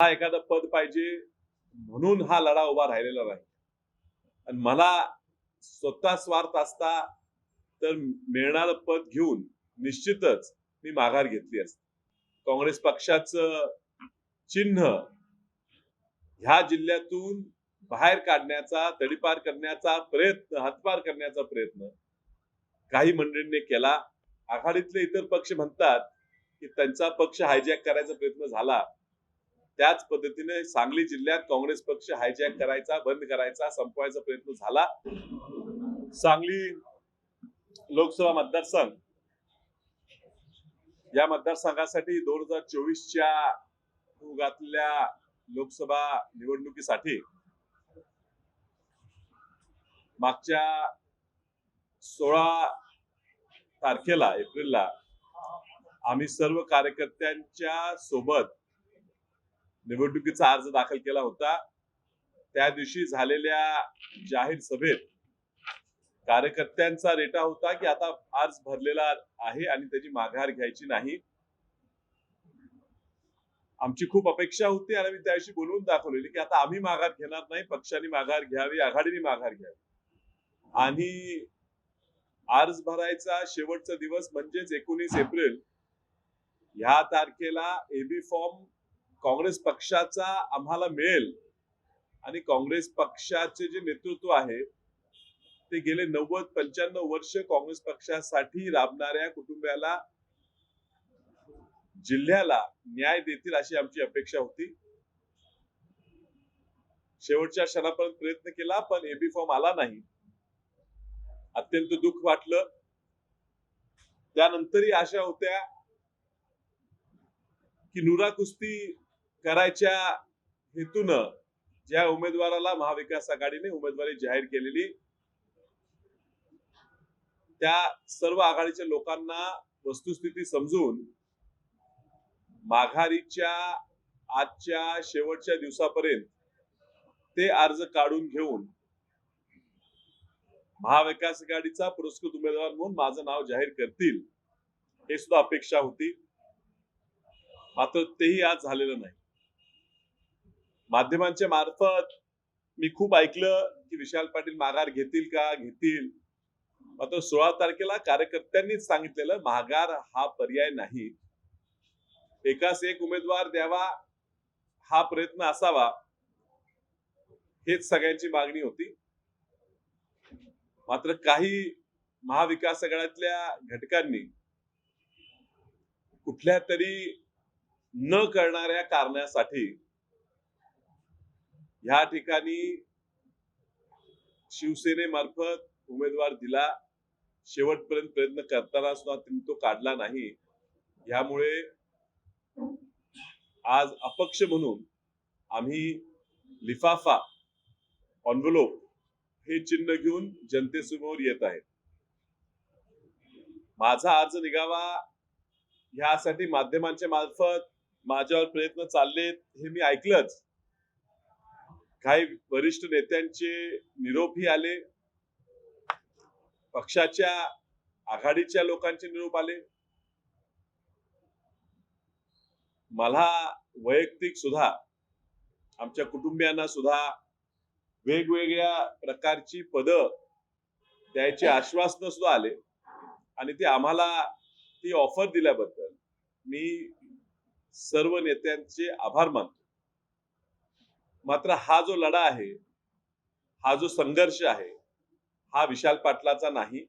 हा एखादं पद पाहिजे म्हणून हा लढा उभा राहिलेला नाही. आणि मला स्वतः स्वार्थ असता तर मिळणारं पद घेऊन निश्चितच मी माघार घेतली असते. काँग्रेस पक्षाचं चिन्ह ह्या जिल्ह्यातून बाहेर काढण्याचा तडीपार करण्याचा प्रयत्न हातपार करण्याचा प्रयत्न काही मंडळींनी केला. आघाडीतले इतर पक्ष म्हणतात की त्यांचा पक्ष हायजॅक करायचा प्रयत्न झाला. त्याच पद्धतीने सांगली जिल्ह्यात काँग्रेस पक्ष हायजॅक करायचा बंद करायचा संपवायचा प्रयत्न झाला. सांगली लोकसभा मतदारसंघ या मतदारसंघासाठी दोन हजार चोवीसच्या घातलेल्या लोकसभा निवडणुकीसाठी मागच्या सोळा तारखेला एप्रिलला आम्ही सर्व कार्यकर्त्यांच्या सोबत निवडणुकीचा अर्ज दाखल केला होता. त्या दिवशी झालेल्या जाहीर सभेत कार्यकर्त्यांचा रेटा होता की आता अर्ज भरलेला आहे आणि त्याची माघार घ्यायची नाही. आमची खूप अपेक्षा होती आणि आम्ही त्याविषयी बोलवून दाखवलेली की आता आम्ही माघार घेणार नाही पक्षाने माघार घ्यावी आघाडीने माघार घ्यावी. आणि अर्ज भरायचा शेवटचा दिवस म्हणजेच एकोणीस एप्रिल ह्या तारखेला एबी फॉर्म काँग्रेस पक्षाचा आम्हाला मिळेल आणि काँग्रेस पक्षाचे जे नेतृत्व आहे ते गेले नव्वद पंच्याण्णव वर्ष काँग्रेस पक्षासाठी राबणाऱ्या कुटुंबियाला जिल्ह्याला न्याय देतील अशी आमची अपेक्षा होती. शेवटच्या क्षणापर्यंत प्रयत्न केला पण एबी फॉर्म आला नाही. अत्यंत दुःख वाटलं. त्यानंतरही आशा होत्या की नुरा कुस्ती करायच्या हेतून ज्या उमेदवाराला महाविकास आघाडीने उमेदवारी जाहीर केलेली त्या सर्व आघाडीच्या लोकांना वस्तुस्थिती समजून माघारीच्या आजच्या शेवटच्या दिवसापर्यंत ते अर्ज काढून घेऊन महाविकास आघाडीचा पुरस्कृत उमेदवार म्हणून माझं नाव जाहीर करतील हे सुद्धा अपेक्षा होती. मात्र तेही आज झालेलं नाही. माध्यमांच्या मार्फत मी खूप ऐकलं की विशाल पाटील माघार घेतील का? घेतील. मात्र सोळा तारखेला कार्यकर्त्यांनीच सांगितलेलं माघार हा पर्याय नाही. एकाच एक उमेदवार द्यावा हा प्रयत्न असावा. हेच सगळ्यांची मागणी होती. मात्र काही महाविकास आघाड्यातल्या घटकांनी कुठल्या तरी न करणाऱ्या कारणासाठी ह्या ठिकाणी शिवसेनेमार्फत उमेदवार दिला. शेवटपर्यंत प्रयत्न करताना सुद्धा त्यांनी तो काढला नाही. यामुळे आज अपक्ष म्हणून आम्ही लिफाफा ऑनवलोप हे चिन्ह घेऊन जनतेसमोर येत आहे. माझा अर्ज निघावा. ह्यासाठी माध्यमांच्या मार्फत माझ्यावर प्रयत्न चाललेत हे मी ऐकलंच. काही वरिष्ठ नेत्यांचे निरोपही आले. पक्षाच्या आघाडीच्या लोकांचे निरोप आले. मला वैयक्तिक सुद्धा आमच्या कुटुंबियांना सुद्धा वेगवेगळ्या प्रकारची पद द्यायची आश्वासन सुद्धा आले. आणि ते आम्हाला ती ऑफर दिल्याबद्दल मी सर्व नेत्यांचे आभार मानतो. मात्र हा जो लढा आहे हा जो संघर्ष आहे हा विशाल पाटलाचा नाही.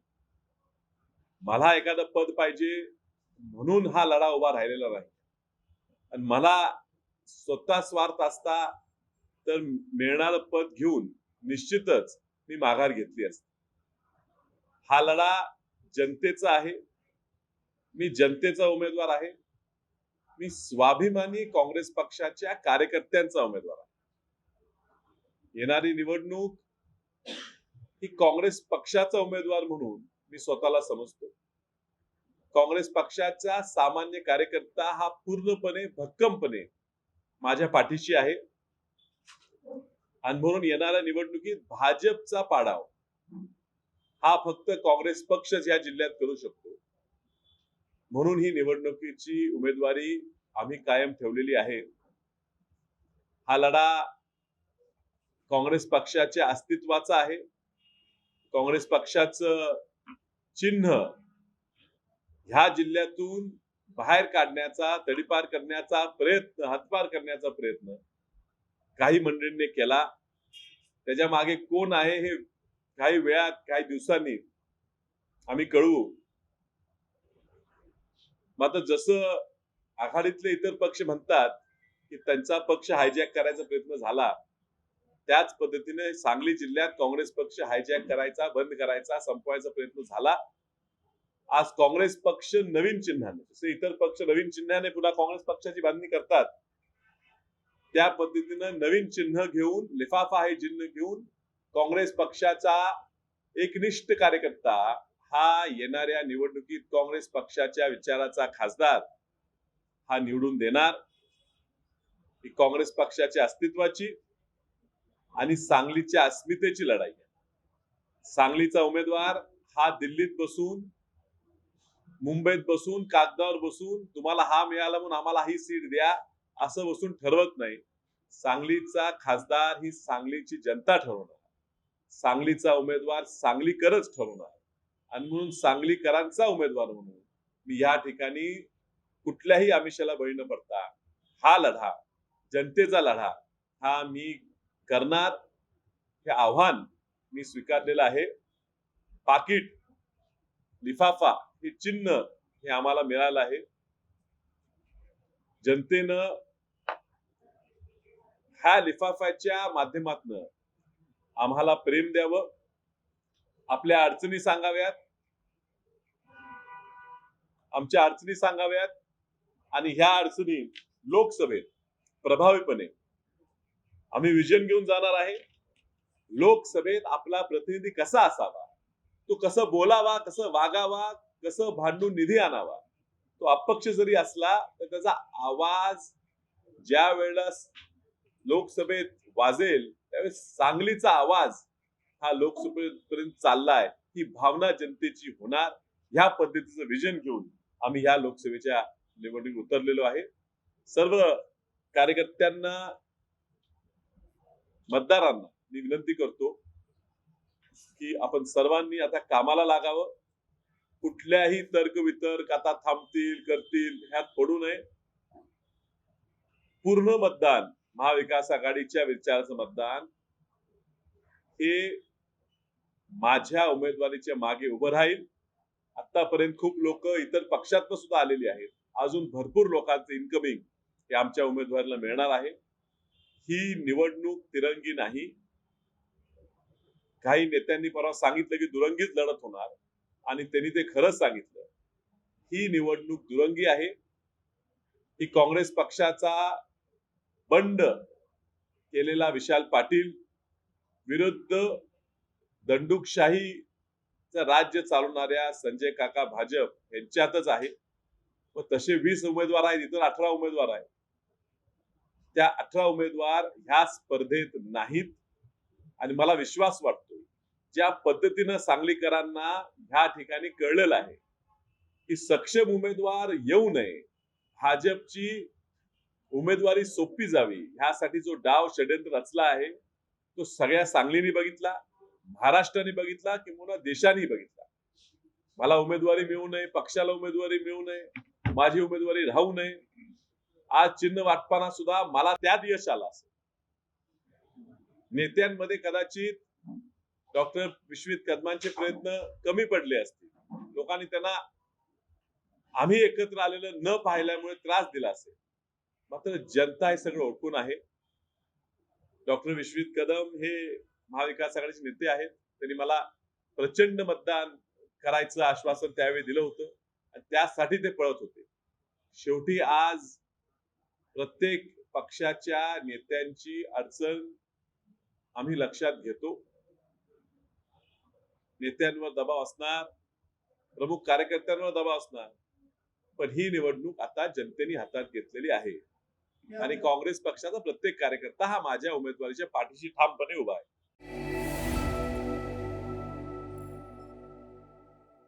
मला एखादं पद पाहिजे म्हणून हा लढा उभा राहिलेला नाही. आणि मला स्वतः स्वार्थ असता तर मिळणारं पद घेऊन निश्चितच मी माघार घेतली असते. हा लढा जनतेचा आहे. मी जनतेचा उमेदवार आहे. मी स्वाभिमानी काँग्रेस पक्षाच्या कार्यकर्त्यांचा उमेदवार आहे. येणारी निवडणूक ही काँग्रेस पक्षाचा उमेदवार म्हणून मी स्वतःला समजतो. काँग्रेस पक्षाचा सामान्य कार्यकर्ता हा पूर्णपणे भक्कमपणे माझ्या पाठीशी आहे. आणि म्हणून येणाऱ्या निवडणुकीत भाजपचा पाडाव हा फक्त काँग्रेस पक्षच या जिल्ह्यात करू शकतो. म्हणून ही निवडणुकीची उमेदवारी आम्ही कायम ठेवलेली आहे. हा लढा काँग्रेस पक्षाच्या अस्तित्वाचा आहे. काँग्रेस पक्षाचं चिन्ह ह्या जिल्ह्यातून बाहेर काढण्याचा तडीपार करण्याचा प्रयत्न हातपार करण्याचा प्रयत्न काही मंडळींनी केला. त्याच्यामागे कोण आहे हे काही वेळात काही दिवसांनी आम्ही कळवू. मात्र जसं आघाडीतले इतर पक्ष म्हणतात की त्यांचा पक्ष हायजॅक करायचा प्रयत्न झाला त्याच पद्धतीने सांगली जिल्ह्यात काँग्रेस पक्ष हायजॅक करायचा बंद करायचा संपवायचा प्रयत्न झाला. आज काँग्रेस पक्ष नवीन चिन्हाने जसे इतर पक्ष नवीन चिन्हाने पुन्हा काँग्रेस पक्षाची बांधणी करतात. त्या पद्धतीनं नवीन चिन्ह घेऊन लिफाफा हे चिन्ह घेऊन काँग्रेस पक्षाचा एकनिष्ठ कार्यकर्ता हा येणाऱ्या निवडणुकीत काँग्रेस पक्षाच्या विचाराचा खासदार हा निवडून देणार. ही काँग्रेस पक्षाच्या अस्तित्वाची आणि सांगलीच्या अस्मितेची लढाई आहे. सांगलीचा उमेदवार हा दिल्लीत बसून मुंबईत बसून कागदावर बसून तुम्हाला हा मिळाला म्हणून आम्हाला ही सीट द्या असं बसून ठरवत नाही. सांगलीचा खासदार ही सांगलीची जनता ठरवणार सांगलीचा उमेदवार सांगलीकरच ठरवणार आणि म्हणून सांगलीकरांचा उमेदवार म्हणून मी या ठिकाणी कुठल्याही आमिषाला बळी न पडता हा लढा जनतेचा लढा हा मी करणार हे आव्हान मी स्वीकारलेलं आहे. पाकिट लिफाफा हे चिन्ह हे आम्हाला मिळालं आहे. जनतेनं ह्या लिफाफ्याच्या माध्यमातन आम्हाला प्रेम द्यावं आपल्या अडचणी सांगाव्यात आमच्या अडचणी सांगाव्यात आणि ह्या अडचणी लोकसभेत प्रभावीपणे आम्ही विजन घेऊन जाणार आहे. लोकसभेत आपला प्रतिनिधी कसा असावा? तो कसं बोलावा कसं वागावा कसं भांडून निधी आणावा? तो अपक्ष जरी असला तर त्याचा आवाज ज्या वेळेला लोकसभेत वाजेल त्यावेळेस सांगलीचा आवाज हा लोकसभेपर्यंत चाललाय ही भावना जनतेची होणार. ह्या पद्धतीचं विजन घेऊन आम्ही ह्या लोकसभेच्या निवडणुकीत उतरलेलो आहे. सर्व कार्यकर्त्यांना मतदारांना मी विनंती करतो की आपण सर्वांनी आता कामाला लागावं. कुठल्याही तर्कवितर्क आता थांबतील करतील ह्यात पडू नये. पूर्ण मतदान महाविकास आघाडीच्या विचाराचं मतदान हे माझ्या उमेदवारीच्या मागे उभं राहील. आतापर्यंत खूप लोक इतर पक्षातनं सुद्धा आलेली आहेत. अजून भरपूर लोकांचं इन्कमिंग हे आमच्या उमेदवारीला मिळणार आहे. ही निवडणूक तिरंगी नाही. काही नेत्यांनी परवा सांगितलं की दुरंगीच लढत होणार आणि त्यांनी ते खरंच सांगितलं. ही निवडणूक दुरंगी आहे. ही काँग्रेस पक्षाचा बंड केलेला विशाल पाटील विरुद्ध दंडुकशाहीचं राज्य चालवणाऱ्या संजय काका भाजप यांच्यातच आहे. व तसे वीस उमेदवार आहेत इतर अठरा उमेदवार आहेत. त्या अठरा उमेदवार ह्या स्पर्धेत नाहीत. आणि मला विश्वास वाटतो ज्या पद्धतीनं सांगलीकरांना ह्या ठिकाणी कळलेलं आहे की सक्षम उमेदवार येऊ नये भाजपची उमेदवारी सोपी जावी ह्यासाठी जो डाव षड्यंत्र रचला आहे तो सगळ्या सांगलीने बघितला महाराष्ट्राने बघितला किंवा देशाने बघितला. मला उमेदवारी मिळू नये पक्षाला उमेदवारी मिळू नये माझी उमेदवारी राहू नये आज चिन्ह वाटपाना सुद्धा मला त्यात यश आलं असेल नेत्यांमध्ये कदाचित डॉक्टर विश्वित कदमांचे प्रयत्न कमी पडले असतील. लोकांनी त्यांना आम्ही एकत्र आलेलं न पाहिल्यामुळे त्रास दिला असेल. मात्र जनता हे सगळं ओळखून आहे. डॉक्टर विश्वित कदम हे महाविकास आघाडीचे नेते आहेत. त्यांनी मला प्रचंड मतदान करायचं आश्वासन त्यावेळी दिलं होतं. आणि त्यासाठी ते पळत होते. शेवटी आज प्रत्येक पक्षाच्या नेत्यांची अडचण आम्ही लक्षात घेतो. नेत्यांवर दबाव असणार प्रमुख कार्यकर्त्यांवर दबाव असणार पण ही निवडणूक आता जनतेने हातात घेतलेली आहे. आणि काँग्रेस पक्षाचा प्रत्येक कार्यकर्ता हा माझ्या उमेदवारीच्या पाठीशी ठामपणे उभा आहे.